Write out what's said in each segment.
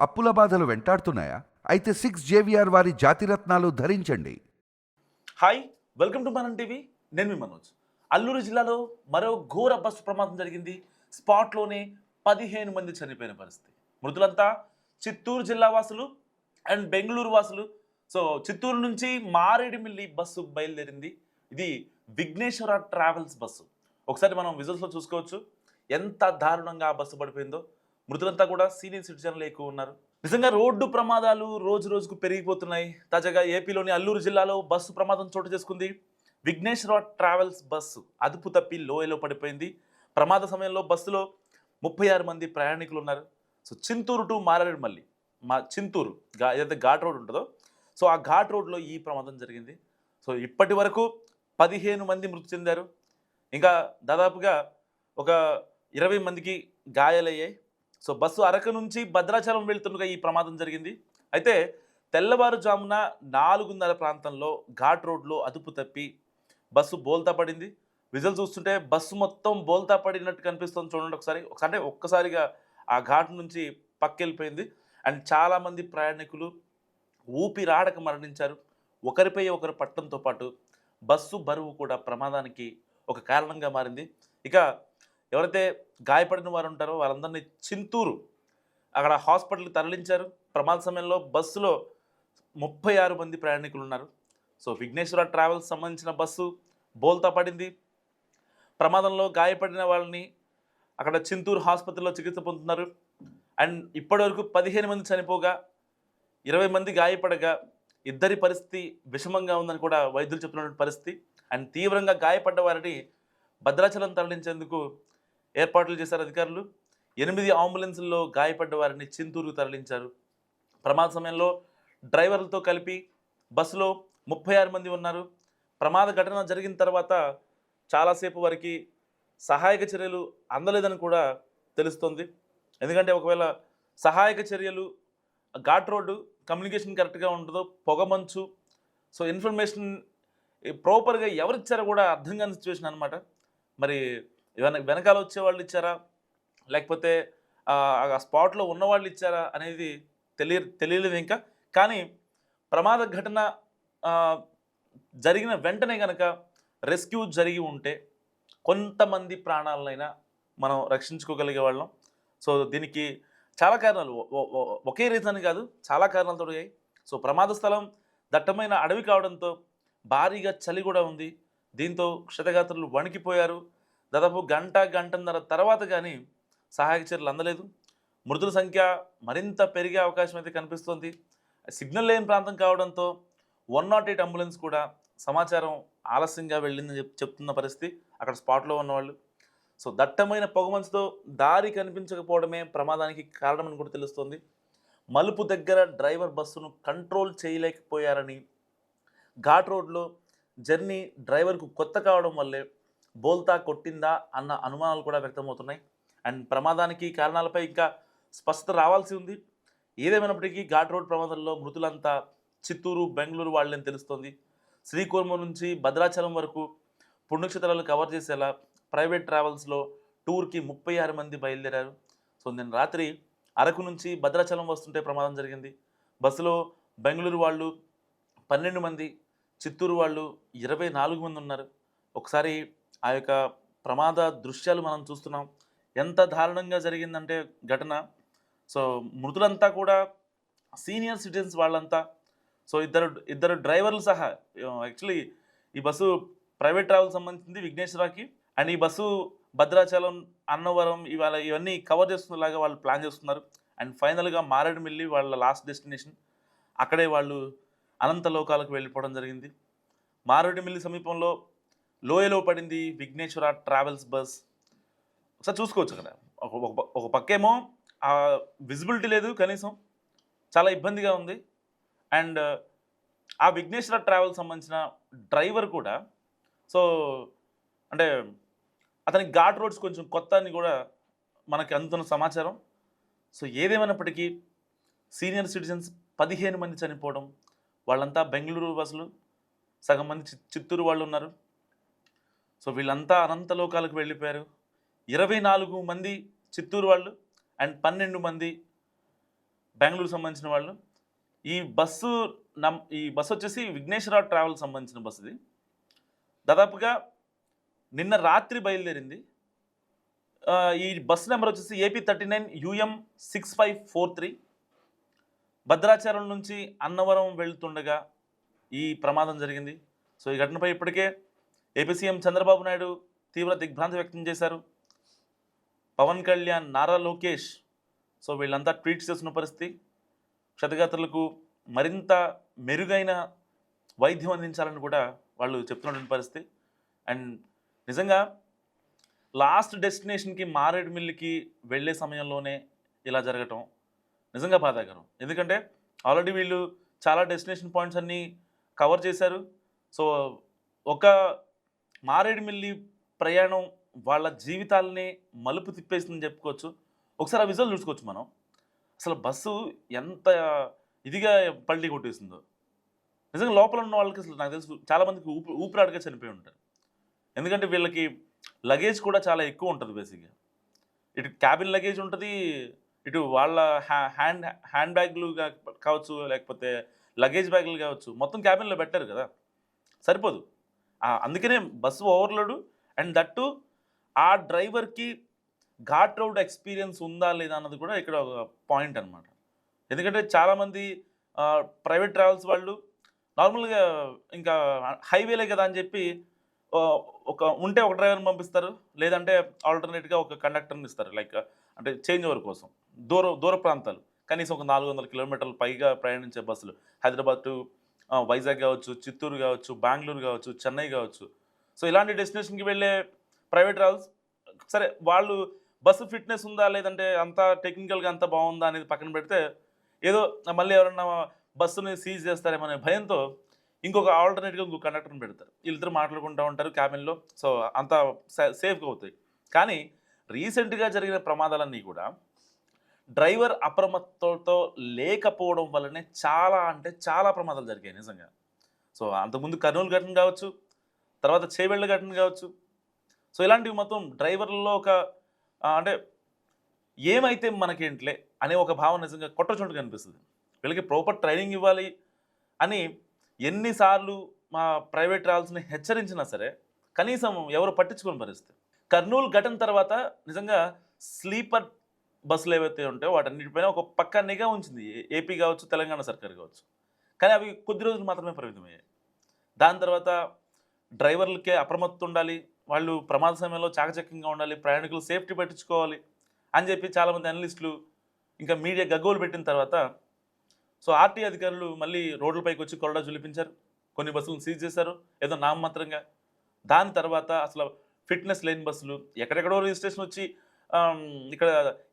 అప్పుల బాధలు వెంటాడుతున్నాయా? అయితే సిక్స్ జేవిఆర్ వారి జాతిరత్నాలు ధరించండి. Hi welcome to Manam TV నేను మీ మనోజ్. అల్లూరు జిల్లాలో మరో ఘోర బస్సు ప్రమాదం జరిగింది. స్పాట్లోనే పదిహేను మంది చనిపోయిన పరిస్థితి. మృతులంతా చిత్తూరు జిల్లా వాసులు అండ్ బెంగళూరు వాసులు. సో చిత్తూరు నుంచి మారేడుమిల్లి బస్సు బయలుదేరింది. ఇది విఘ్నేశ్వర ట్రావెల్స్ బస్సు. ఒకసారి మనం విజువల్స్లో చూసుకోవచ్చు. ఎంత దారుణంగా ఆ బస్సు పడిపోయిందో. మృతులంతా కూడా సీనియర్ సిటిజన్లు ఎక్కువ ఉన్నారు. నిజంగా రోడ్డు ప్రమాదాలు రోజు రోజుకు పెరిగిపోతున్నాయి. తాజాగా ఏపీలోని అల్లూరు జిల్లాలో బస్సు ప్రమాదం చోటు చేసుకుంది. విఘ్నేశ్వర ట్రావెల్స్ బస్సు అదుపు తప్పి లోయలో పడిపోయింది. ప్రమాద సమయంలో బస్సులో ముప్పై ఆరు మంది ప్రయాణికులు ఉన్నారు. సో చింతూరు టు మారేడుమల్లి మా చింతూరు గా ఏదైతే ఘాట్ రోడ్ ఉంటుందో సో ఆ ఘాట్ రోడ్లో ఈ ప్రమాదం జరిగింది. సో ఇప్పటి వరకు పదిహేను మంది మృతి చెందారు. ఇంకా దాదాపుగా ఒక ఇరవై మందికి గాయాలయ్యాయి. సో బస్సు అరకు నుంచి భద్రాచలం వెళ్తుండగా ఈ ప్రమాదం జరిగింది. అయితే తెల్లవారుజామున నాలుగున్నర ప్రాంతంలో ఘాట్ రోడ్లో అదుపు తప్పి బస్సు బోల్తా పడింది. విజువల్ చూస్తుంటే బస్సు మొత్తం బోల్తా పడినట్టు కనిపిస్తుంది చూడండి ఒకసారి. అంటే ఒక్కసారిగా ఆ ఘాట్ నుంచి పక్కెళ్ళిపోయింది. అండ్ చాలామంది ప్రయాణికులు ఊపిరాడక మరణించారు. ఒకరిపై ఒకరు పట్టడంతో పాటు బస్సు బరువు కూడా ప్రమాదానికి ఒక కారణంగా మారింది. ఇక ఎవరైతే గాయపడిన వారు ఉంటారో వారందరినీ చింతూరు అక్కడ హాస్పిటల్కి తరలించారు. ప్రమాద సమయంలో బస్సులో ముప్పై ఆరు మంది ప్రయాణికులు ఉన్నారు. సో విఘ్నేశ్వర ట్రావెల్స్ సంబంధించిన బస్సు బోల్తా పడింది. ప్రమాదంలో గాయపడిన వాళ్ళని అక్కడ చింతూరు ఆసుపత్రిలో చికిత్స పొందుతున్నారు. అండ్ ఇప్పటివరకు పదిహేను మంది చనిపోగా ఇరవై మంది గాయపడగా ఇద్దరి పరిస్థితి విషమంగా ఉందని కూడా వైద్యులు చెప్తున్నటువంటి పరిస్థితి. అండ్ తీవ్రంగా గాయపడ్డ వారిని భద్రాచలం తరలించేందుకు ఏర్పాట్లు చేశారు అధికారులు. ఎనిమిది అంబులెన్సుల్లో గాయపడ్డ వారిని చింతూరుకు తరలించారు. ప్రమాద సమయంలో డ్రైవర్లతో కలిపి బస్సులో ముప్పై ఆరు మంది ఉన్నారు. ప్రమాద ఘటన జరిగిన తర్వాత చాలాసేపు వారికి సహాయక చర్యలు అందలేదని కూడా తెలుస్తుంది. ఎందుకంటే ఒకవేళ సహాయక చర్యలు ఘాట్ రోడ్డు కమ్యూనికేషన్ కరెక్ట్గా ఉండదు పొగమంచు సో ఇన్ఫర్మేషన్ ప్రాపర్గా ఎవరిచ్చారో కూడా అర్థం కాని సిచ్యువేషన్ అనమాట మరి వెన వెనకాల వచ్చే వాళ్ళు ఇచ్చారా? లేకపోతే ఆ స్పాట్లో ఉన్న వాళ్ళు ఇచ్చారా అనేది తెలియ తెలియలేదు ఇంకా. కానీ ప్రమాద ఘటన జరిగిన వెంటనే కనుక రెస్క్యూ జరిగి ఉంటే కొంతమంది ప్రాణాలనైనా మనం రక్షించుకోగలిగే వాళ్ళం. సో దీనికి చాలా కారణాలు. ఒకే రీజన్ కాదు చాలా కారణాలు తొడిగాయి సో ప్రమాద స్థలం దట్టమైన అడవి కావడంతో భారీగా చలి కూడా ఉంది. దీంతో క్షతగాత్రులు వణికిపోయారు. దాదాపు గంట గంటన్నర తర్వాత కానీ సహాయక చర్యలు అందలేదు. మృతుల సంఖ్య మరింత పెరిగే అవకాశం అయితే కనిపిస్తోంది. సిగ్నల్ లేని ప్రాంతం కావడంతో వన్ నాట్ ఎయిట్ అంబులెన్స్ కూడా సమాచారం ఆలస్యంగా వెళ్ళిందని చెప్ చెప్తున్న పరిస్థితి అక్కడ స్పాట్లో ఉన్నవాళ్ళు. సో దట్టమైన పొగమంచుతో దారి కనిపించకపోవడమే ప్రమాదానికి కారణమని కూడా తెలుస్తోంది. మలుపు దగ్గర డ్రైవర్ బస్సును కంట్రోల్ చేయలేకపోయారని ఘాట్ రోడ్లో జర్నీ డ్రైవర్కు కొత్త కావడం వల్లే బోల్తా కొట్టిందా అన్న అనుమానాలు కూడా వ్యక్తమవుతున్నాయి. అండ్ ప్రమాదానికి కారణాలపై ఇంకా స్పష్టత రావాల్సి ఉంది. ఏదేమైనప్పటికీ ఘాట్ రోడ్ ప్రమాదంలో మృతులంతా చిత్తూరు బెంగళూరు వాళ్ళని తెలుస్తోంది. శ్రీకూర్మ నుంచి భద్రాచలం వరకు పుణ్యక్షేత్రాలు కవర్ చేసేలా ప్రైవేట్ ట్రావెల్స్లో టూర్కి ముప్పై ఆరు మంది బయలుదేరారు. సో నేను రాత్రి అరకు నుంచి భద్రాచలం వస్తుంటే ప్రమాదం జరిగింది. బస్సులో బెంగళూరు వాళ్ళు పన్నెండు మంది చిత్తూరు వాళ్ళు ఇరవై నాలుగు మంది ఉన్నారు. ఒకసారి ఆ యొక్క ప్రమాద దృశ్యాలు మనం చూస్తున్నాం. ఎంత దారుణంగా జరిగిందంటే ఘటన. సో మృతులంతా కూడా సీనియర్ సిటిజన్స్ వాళ్ళంతా. సో ఇద్దరు ఇద్దరు డ్రైవర్లు సహా యాక్చువల్లీ ఈ బస్సు ప్రైవేట్ ట్రావెల్ సంబంధించింది విఘ్నేశ్వరాకి అండ్ ఈ బస్సు భద్రాచలం అన్నవరం ఇవాళ ఇవన్నీ కవర్ చేస్తున్నలాగా వాళ్ళు ప్లాన్ చేస్తున్నారు. అండ్ ఫైనల్గా మారేడుమిల్లి వాళ్ళ లాస్ట్ డెస్టినేషన్. అక్కడే వాళ్ళు అనంత లోకాలకు వెళ్ళిపోవడం జరిగింది. మారేడుమిల్లి సమీపంలో లోయలో పడింది విఘ్నేశ్వర ట్రావెల్స్ బస్. ఒకసారి చూసుకోవచ్చు కదా. ఒక ఒక- పక్కేమో ఆ విజిబిలిటీ లేదు కనీసం. చాలా ఇబ్బందిగా ఉంది. అండ్ ఆ విఘ్నేశ్వర ట్రావెల్ సంబంధించిన డ్రైవర్ కూడా సో అంటే అతనికి ఘాట్ రోడ్స్ కొంచెం కొత్త అని కూడా మనకి అందుతున్న సమాచారం. సో ఏదేమైనప్పటికీ సీనియర్ సిటిజన్స్ పదిహేను మంది చనిపోవడం వాళ్ళంతా బెంగళూరు బస్సులు సగం మంది చిత్తూరు వాళ్ళు ఉన్నారు. సో వీళ్ళంతా అనంత లోకాలకు వెళ్ళిపోయారు. ఇరవై నాలుగు మంది చిత్తూరు వాళ్ళు అండ్ పన్నెండు మంది బెంగళూరు సంబంధించిన వాళ్ళు. ఈ బస్సు నమ్ ఈ బస్సు వచ్చేసి విఘ్నేశ్వరరావు ట్రావెల్ సంబంధించిన బస్సు ఇది. దాదాపుగా నిన్న రాత్రి బయలుదేరింది. ఈ బస్ నెంబర్ వచ్చేసి AP thirty nine UM six five four three. Bhadrachalam నుంచి అన్నవరం వెళ్తుండగా ఈ ప్రమాదం జరిగింది. సో ఈ ఘటనపై ఇప్పటికే ఏపీ సీఎం చంద్రబాబు నాయుడు తీవ్ర దిగ్భ్రాంతి వ్యక్తం చేశారు. పవన్ కళ్యాణ్ నారా లోకేష్ సో వీళ్ళంతా ట్వీట్స్ చేస్తున్న పరిస్థితి. క్షతగాత్రులకు మరింత మెరుగైన వైద్యం అందించాలని కూడా వాళ్ళు చెప్తున్నటువంటి పరిస్థితి. అండ్ నిజంగా లాస్ట్ డెస్టినేషన్కి మారేడుమిల్లికి వెళ్ళే సమయంలోనే ఇలా జరగటం నిజంగా బాధాకరం. ఎందుకంటే ఆల్రెడీ వీళ్ళు చాలా డెస్టినేషన్ పాయింట్స్ అన్నీ కవర్ చేశారు. సో ఒక మారేడుమిల్లి ప్రయాణం వాళ్ళ జీవితాలని మలుపు తిప్పేసిందని చెప్పుకోవచ్చు. ఒకసారి ఆ విజువల్ చూసుకోవచ్చు మనం. అసలు బస్సు ఎంత ఇదిగా పల్టీ కొట్టేసిందో. నిజంగా లోపల ఉన్న వాళ్ళకి అసలు నాకు తెలుసు చాలామందికి ఊపి ఊపిరాడగా చనిపోయి ఉంటారు. ఎందుకంటే వీళ్ళకి లగేజ్ కూడా చాలా ఎక్కువ ఉంటుంది బేసిక్గా. ఇటు క్యాబిన్ లగేజ్ ఉంటుంది ఇటు వాళ్ళ హ్యా- హ్యాండ్ హ్యాండ్ బ్యాగ్లు కావచ్చు లేకపోతే లగేజ్ బ్యాగ్లు కావచ్చు మొత్తం క్యాబిన్లో పెట్టారు కదా. సరిపోదు. అందుకనే బస్సు ఓవర్లోడు. అండ్ దట్టు ఆ డ్రైవర్కి ఘాట్ రోడ్ ఎక్స్పీరియన్స్ ఉందా లేదా అన్నది కూడా ఇక్కడ ఒక పాయింట్ అనమాట ఎందుకంటే చాలామంది ప్రైవేట్ ట్రావెల్స్ వాళ్ళు నార్మల్గా ఇంకా హైవేలే కదా అని చెప్పి ఒక ఉంటే ఒక డ్రైవర్ని పంపిస్తారు లేదంటే ఆల్టర్నేట్గా ఒక కండక్టర్ని ఇస్తారు. లైక్ అంటే చేంజ్ ఓవర్ కోసం. దూర దూర ప్రాంతాలు. కనీసం ఒక నాలుగు వందల కిలోమీటర్లు పైగా ప్రయాణించే బస్సులు. హైదరాబాద్ టు వైజాగ్ కావచ్చు చిత్తూరు కావచ్చు బెంగళూరు కావచ్చు చెన్నై కావచ్చు. సో ఇలాంటి డెస్టినేషన్కి వెళ్ళే ప్రైవేట్ ట్రావెల్స్ సరే వాళ్ళు బస్సు ఫిట్నెస్ ఉందా లేదంటే అంత టెక్నికల్గా అంత బాగుందా అనేది పక్కన పెడితే ఏదో మళ్ళీ ఎవరన్నా బస్సుని సీజ్ చేస్తారేమనే భయంతో ఇంకొక ఆల్టర్నేట్గా ఇంకొక కండక్టర్ని పెడతారు. వీళ్ళిద్దరు మాట్లాడుకుంటూ ఉంటారు క్యాబిన్లో సో అంత సేఫ్గా అవుతాయి. కానీ రీసెంట్గా జరిగిన ప్రమాదాలన్నీ కూడా డ్రైవర్ అప్రమత్తతో లేకపోవడం వల్లనే చాలా అంటే చాలా ప్రమాదాలు జరిగాయి నిజంగా. సో అంతకుముందు కర్నూలు ఘటన కావచ్చు తర్వాత చేవెళ్ళ ఘటన కావచ్చు. సో ఇలాంటివి మొత్తం డ్రైవర్లలో ఒక అంటే ఏమైతే మనకేంట్లే అనే ఒక భావన నిజంగా కొట్టచుంటు కనిపిస్తుంది. వీళ్ళకి ప్రాపర్ ట్రైనింగ్ ఇవ్వాలి అని ఎన్నిసార్లు మా ప్రైవేట్ ట్రావెల్స్ని హెచ్చరించినా సరే కనీసం ఎవరు పట్టించుకుని పరిస్థితి. కర్నూలు ఘటన తర్వాత నిజంగా స్లీపర్ బస్సులు ఏవైతే ఉంటాయో వాటన్నిటిపైన ఒక పక్క నిఘా ఉంచింది. ఏ- ఏపీ కావచ్చు తెలంగాణ సర్కార్ కావచ్చు. కానీ అవి కొద్ది రోజులు మాత్రమే పరిమితమయ్యాయి. దాని తర్వాత డ్రైవర్లకే అప్రమత్తం ఉండాలి వాళ్ళు ప్రమాద సమయంలో చాకచక్యంగా ఉండాలి ప్రయాణికులు సేఫ్టీ పట్టించుకోవాలి అని చెప్పి చాలామంది అనలిస్టులు ఇంకా మీడియా గగ్గోలు పెట్టిన తర్వాత సో ఆర్టీ అధికారులు మళ్ళీ రోడ్లపైకి వచ్చి కొరడా జులిపించారు. కొన్ని బస్సులను సీజ్ చేశారు ఏదో నామమాత్రంగా. దాని తర్వాత అసలు ఫిట్నెస్ లేని బస్సులు ఎక్కడెక్కడో రిజిస్ట్రేషన్ వచ్చి ఇక్కడ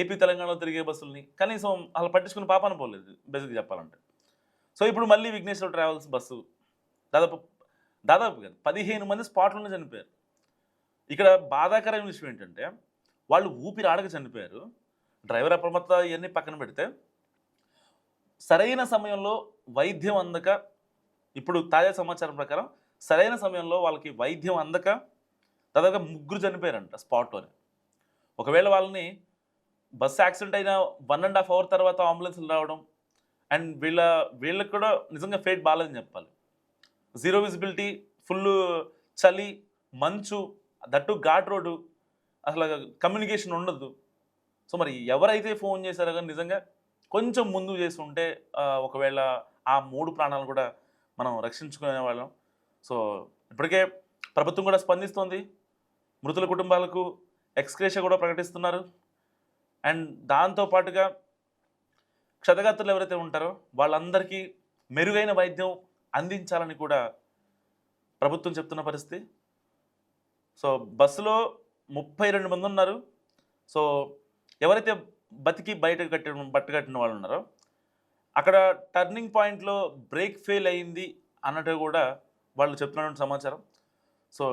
ఏపీ తెలంగాణలో తిరిగే బస్సుల్ని కనీసం అలా పట్టించుకుని పాపాన పోలేదు బేసిక్గా చెప్పాలంటే. సో ఇప్పుడు మళ్ళీ విఘ్నేశ్వర ట్రావెల్స్ బస్సు దాదాపు దాదాపు కాదు పదిహేను మంది స్పాట్లోనే చనిపోయారు. ఇక్కడ బాధాకరమైన విషయం ఏంటంటే వాళ్ళు ఊపిరి ఆడక చనిపోయారు. డ్రైవర్ అప్రమత్త ఇవన్నీ పక్కన పెడితే సరైన సమయంలో వైద్యం అందక ఇప్పుడు తాజా సమాచారం ప్రకారం సరైన సమయంలో వాళ్ళకి వైద్యం అందక దాదాపుగా ముగ్గురు చనిపోయారంట స్పాట్లోనే. ఒకవేళ వాళ్ళని బస్సు యాక్సిడెంట్ అయిన వన్ అండ్ హాఫ్ అవర్ తర్వాత అంబులెన్స్లు రావడం అండ్ వీళ్ళ వీళ్ళకి కూడా నిజంగా ఫేట్ బాగాలేదని చెప్పాలి. జీరో విజిబిలిటీ ఫుల్ చలి మంచు దట్టు ఘాట్ రోడ్డు అసలు కమ్యూనికేషన్ ఉండదు. సో మరి ఎవరైతే ఫోన్ చేశారో కానీ నిజంగా కొంచెం ముందు చేసి ఉంటే ఒకవేళ ఆ మూడు ప్రాణాలు కూడా మనం రక్షించుకునే వాళ్ళం. సో ఇప్పటికే ప్రభుత్వం కూడా స్పందిస్తోంది. మృతుల కుటుంబాలకు ఎక్స్క్రేష కూడా ప్రకటిస్తున్నారు. అండ్ దాంతో పాటుగా క్షతగాత్రులు ఎవరైతే ఉంటారో వాళ్ళందరికీ మెరుగైన వైద్యం అందించాలని కూడా ప్రభుత్వం చెప్తున్న పరిస్థితి. సో బస్సులో ముప్పై రెండు మంది ఉన్నారు. సో ఎవరైతే బతికి బయట కట్టిన బట్ట కట్టిన వాళ్ళు ఉన్నారో అక్కడ టర్నింగ్ పాయింట్లో బ్రేక్ ఫెయిల్ అయింది అన్నట్టు కూడా వాళ్ళు చెప్తున్నటువంటి సమాచారం. So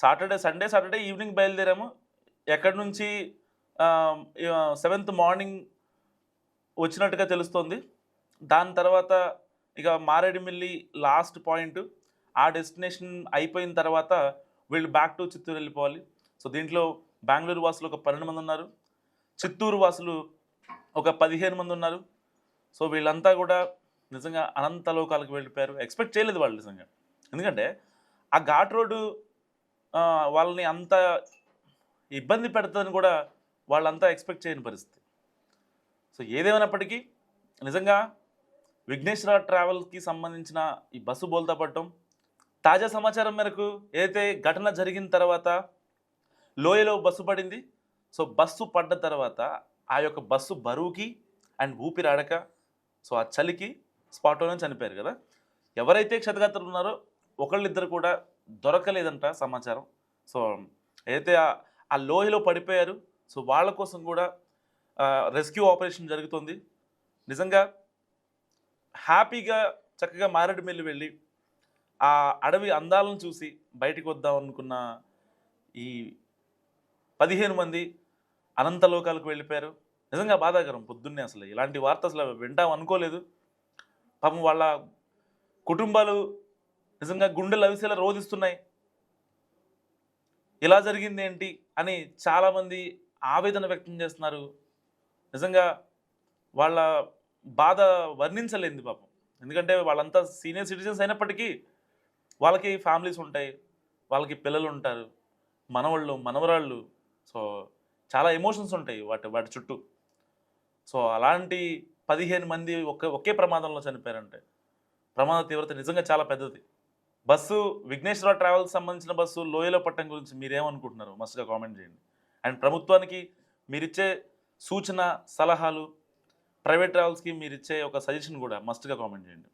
Saturday Sunday Saturday evening బయలుదేరాము. ఎక్కడి నుంచి సెవెంత్ మార్నింగ్ వచ్చినట్టుగా తెలుస్తోంది. దాని తర్వాత ఇక మారేడుమిల్లి లాస్ట్ పాయింట్ ఆ డెస్టినేషన్ అయిపోయిన తర్వాత వీళ్ళు బ్యాక్ టు చిత్తూరు వెళ్ళిపోవాలి. సో దీంట్లో బెంగళూరు వాసులు ఒక పన్నెండు మంది ఉన్నారు. చిత్తూరు వాసులు ఒక పదిహేను మంది ఉన్నారు. సో వీళ్ళంతా కూడా నిజంగా అనంత లోకాలకు వెళ్ళిపోయారు. ఎక్స్పెక్ట్ చేయలేదు వాళ్ళు నిజంగా. ఎందుకంటే ఆ ఘాట్ రోడ్డు వాళ్ళని అంత ఇబ్బంది పెడుతుందని కూడా వాళ్ళంతా ఎక్స్పెక్ట్ చేయని పరిస్థితి. సో ఏదేమైనప్పటికీ నిజంగా విఘ్నేశ్వర ట్రావెల్కి సంబంధించిన ఈ బస్సు బోల్తా పట్టడం తాజా సమాచారం మేరకు ఏదైతే ఘటన జరిగిన తర్వాత లోయలో బస్సు పడింది సో బస్సు పడ్డ తర్వాత ఆ యొక్క బస్సు బరువుకి అండ్ ఊపిరాడక సో ఆ చలికి స్పాట్లోనే చనిపోయారు కదా. ఎవరైతే క్షతగాత్రులు ఉన్నారో ఒకళ్ళిద్దరు కూడా దొరకలేదంట సమాచారం. సో అయితే ఆ- లోయలో పడిపోయారు సో వాళ్ళ కోసం కూడా రెస్క్యూ ఆపరేషన్ జరుగుతుంది. నిజంగా హ్యాపీగా చక్కగా మారేడుమిల్లి వెళ్ళి ఆ అడవి అందాలను చూసి బయటికి వద్దాం అనుకున్న ఈ పదిహేను మంది అనంత లోకాలకు వెళ్ళిపోయారు. నిజంగా బాధాకరం పొద్దున్నే అసలు. ఇలాంటి వార్త అసలు వింటాం అనుకోలేదు. పాపం వాళ్ళ కుటుంబాలు నిజంగా గుండెలు అవిసేలా రోధిస్తున్నాయి? ఇలా జరిగింది ఏంటి? అని చాలామంది ఆవేదన వ్యక్తం చేస్తున్నారు. నిజంగా వాళ్ళ బాధ వర్ణించలేంది పాపం. ఎందుకంటే వాళ్ళంతా సీనియర్ సిటిజన్స్ అయినప్పటికీ వాళ్ళకి ఫ్యామిలీస్ ఉంటాయి వాళ్ళకి పిల్లలు ఉంటారు మనవాళ్ళు మనవరాళ్ళు. సో చాలా ఎమోషన్స్ ఉంటాయి వాటి వాటి చుట్టూ. సో అలాంటి పదిహేను మంది ఒకే ఒకే ప్రమాదంలో చనిపోయారంటే ప్రమాద తీవ్రత నిజంగా చాలా పెద్దది. బస్సు విఘ్నేశ్వర ట్రావెల్స్ సంబంధించిన బస్సు లోయలో పట్టడం గురించి మీరేమనుకుంటున్నారు? మస్తుగా కామెంట్ చేయండి. అండ్ ప్రభుత్వానికి మీరిచ్చే సూచన సలహాలు ప్రైవేట్ ట్రావెల్స్కి మీరిచ్చే ఒక సజెషన్ కూడా మస్ట్గా కామెంట్ చేయండి.